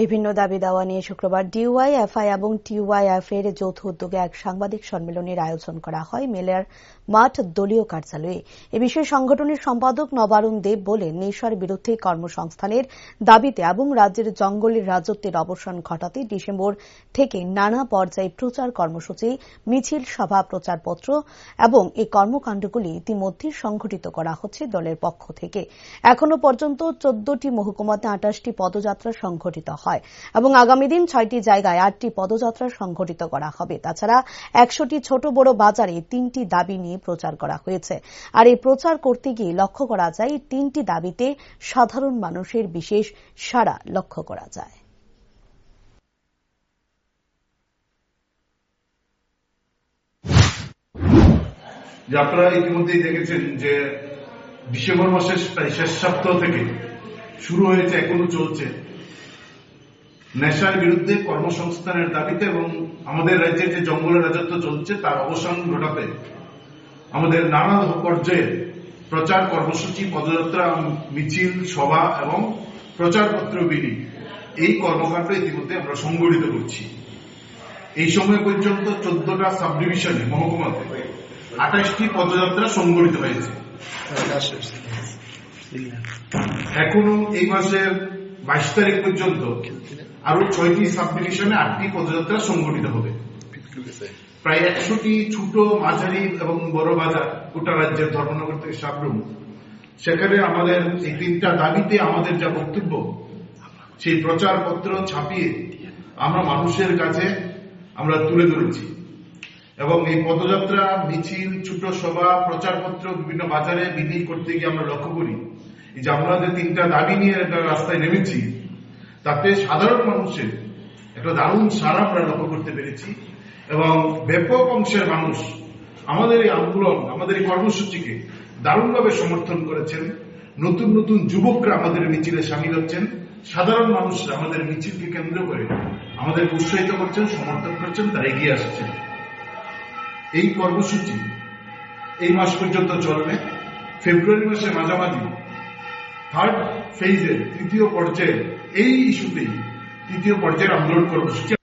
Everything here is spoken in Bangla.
বিভিন্ন দাবি দাওয়া নিয়ে শুক্রবার ডিওয়াইএফআই এবং টিওয়াইএফ এর যৌথ উদ্যোগে এক সাংবাদিক সম্মেলনের আয়োজন করা হয় মেলার মাঠ দলীয় কার্যালয়ে। এ বিষয়ে সংগঠনের সম্পাদক নবারুণ দেব বলেন, নেশার বিরুদ্ধে কর্মসংস্থানের দাবিতে এবং রাজ্যের জঙ্গলের রাজত্বের অবসান ঘটাতে ডিসেম্বর থেকে নানা পর্যায়ে প্রচার কর্মসূচি, মিছিল, সভা প্রচারপত্র এবং এই কর্মকাণ্ডগুলি ইতিমধ্যে সংঘটিত করা হচ্ছে দলের পক্ষ থেকে। এখনও পর্যন্ত চোদ্দটি মহকুমাতে আটাশটি পদযাত্রা সংঘটিত হয়। এবং আগামী দিন ছয়টি জায়গায় আটটি পদযাত্রা সংঘটিত করা হবে। তাছাড়া একশোটি ছোট বড় বাজারে তিনটি দাবি নিয়ে প্রচার করা হয়েছে। আর এই প্রচার করতে গিয়ে লক্ষ্য করা যায়, তিনটি দাবিতে সাধারণ মানুষের বিশেষ সাড়া লক্ষ্য করা যায়। যে আপনারা ইতিমধ্যেই দেখেছেন যে ডিসেম্বর মাসের প্রায় শেষ সপ্তাহ থেকে শুরু হয়েছে, এখনও চলছে। নেশার বিরুদ্ধে কর্মসংস্থানের দাবিতে এবং আমাদের রাজ্যে যে জঙ্গলের রাজত্ব চলছে, তার অবসান ঘটাতে আমাদের নানা পর্যায়ে প্রচার কর্মসূচি, পদযাত্রা, মিছিল, সভা এবং প্রচারপত্র বিলি এই কর্মকাণ্ড ইতিমধ্যে আমরা সংগঠিত করছি। এই সময় পর্যন্ত চোদ্দটা সাব ডিভিশনে মহকুমাতে আঠাশটি পদযাত্রা সংগঠিত হয়েছে। এখনও এই মাসের বাইশ তারিখ পর্যন্ত আরও ছয়টি সাব ডিভিশনে আটটি পদযাত্রা সংগঠিত হবে। প্রায় একশোটি ছোট, মাঝারি এবং বড় বাজার গোটা রাজ্যের ধর্মনগর থেকে সাবরুম সেখানে আমাদের এই তিনটা দাবিতে আমাদের যা বক্তব্য, সেই প্রচারপত্র ছাপিয়ে আমরা মানুষের কাছে আমরা তুলে ধরেছি। এবং এই পদযাত্রা, মিছিল, ছোট সভা, প্রচারপত্র, বিভিন্ন বাজারে বিলি করতে গিয়ে আমরা লক্ষ্য করি যে আমরা যে তিনটা দাবি নিয়ে রাস্তায় নেমেছি তাতে সাধারণ মানুষের একটা দারুণ সারা আমরা লক্ষ্য করতে পেরেছি এবং ব্যাপক অংশের মানুষ আমাদের এই আন্দোলন, আমাদের এই কর্মসূচিকে দারুণভাবে সমর্থন করেছেন। নতুন নতুন যুবকরা আমাদের মিছিলে সামিল হচ্ছেন। সাধারণ মানুষরা আমাদের মিছিলকে কেন্দ্র করে আমাদের উৎসাহিত করছেন, সমর্থন করছেন, তারা এগিয়ে আসছেন। এই কর্মসূচি এই মাস পর্যন্ত চলবে। ফেব্রুয়ারি মাসের মাঝামাঝি থার্ড ফেজের তৃতীয় পর্যায়ে এই ইস্যুতেই তৃতীয় পর্যায়ের আন্দোলন কর্মসূচি